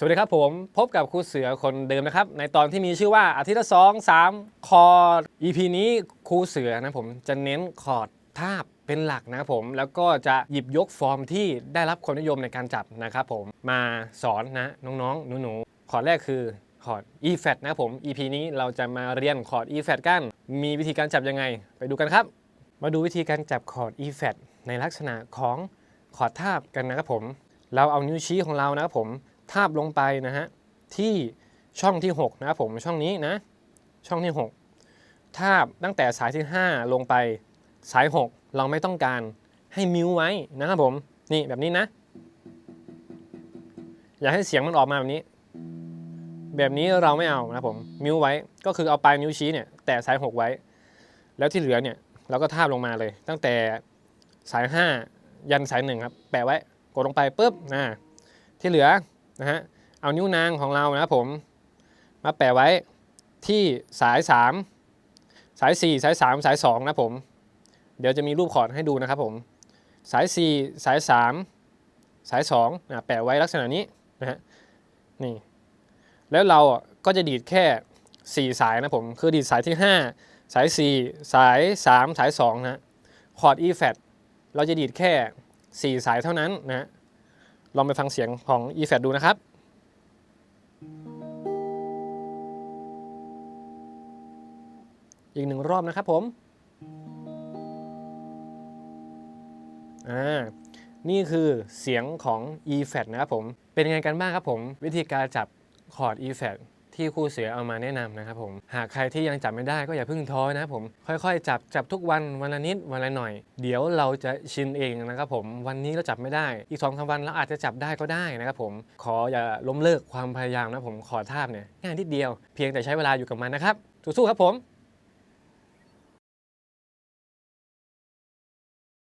สวัสดีครับผมพบกับครูเสือคนเดิมนะครับ ในตอนที่มีชื่อว่าอาทิตย์ละสองสามคอร์ด EP นี้ครูเสือนะผมจะเน้นคอร์ดทาบเป็นหลักนะครับผมแล้วก็จะหยิบยกฟอร์มที่ได้รับความนิยมในการจับนะครับผมมาสอนนะน้องๆ หนูๆคอร์ดแรกคือคอร์ด E flat นะครับผม EP นี้เราจะมาเรียนคอร์ด E flat กัน มีวิธีการจับยังไง ไปดูกันครับ มาดูวิธีการจับคอร์ด E flat ในลักษณะของคอร์ดทาบกันนะครับผม เราเอานิ้วชี้ของเรานะครับผม ทาบลงไปนะฮะที่ช่องที่6นะผมช่องนี้นะ ช่องที่ 6 ทาบตั้งแต่สายที่ 5 ลงไปสาย 6 เราไม่ต้องการให้มิวไว้นะครับผมนี่แบบนี้นะ อย่าให้เสียงมันออกมาแบบนี้ แบบนี้เราไม่เอานะผมมิวไว้ก็คือเอาปลายนิ้วชี้เนี่ยแตะสาย 6 ไว้ แล้วที่เหลือเนี่ยเราก็ทาบลงมาเลย ตั้งแต่สาย 5 ยันสายหนึ่งครับแปะไว้กดลงไปปุ๊บนะที่เหลือ นะฮะเอานิ้วนางของเรานะครับผมมาแปะไว้ที่สาย 3 สาย 4 สาย 3 สาย 2 นะผม เดี๋ยวจะมีรูปคอร์ดให้ดูนะครับผม สาย 4 สาย 3 สาย2นะแปะไว้ลักษณะนี้นะฮะนี่ แล้วเราก็จะดีดแค่ 4 สายนะผม คือดีดสายที่ 5 สาย 4 สาย 3 สาย2นะคอร์ด E flat เราจะดีดแค่ 4 สายเท่านั้นนะฮะ ลองไปฟังเสียงของ E flat ดูนะครับอีกหนึ่งรอบนะครับผม อ่า นี่คือเสียงของ E flat นะครับผม เป็นยังไงกันบ้างครับผม วิธีการจับคอร์ด E flat ที่ครูเสือเอามาแนะนำนะครับผมหากใครที่ยังจับไม่ได้ก็อย่าเพิ่งท้อนะครับผมค่อยๆ จับจับทุกวันวันละนิดวันละหน่อย เดี๋ยวเราจะชินเองนะครับผมวันนี้เราจับไม่ได้ อีกสองสามวันเราอาจจะจับได้ก็ได้นะครับผมขออย่าล้มเลิกความพยายามนะผมขอทาบเนี่ยง่ายนิดเดียว เพียงแต่ใช้เวลาอยู่กับมันนะครับสู้ๆครับผม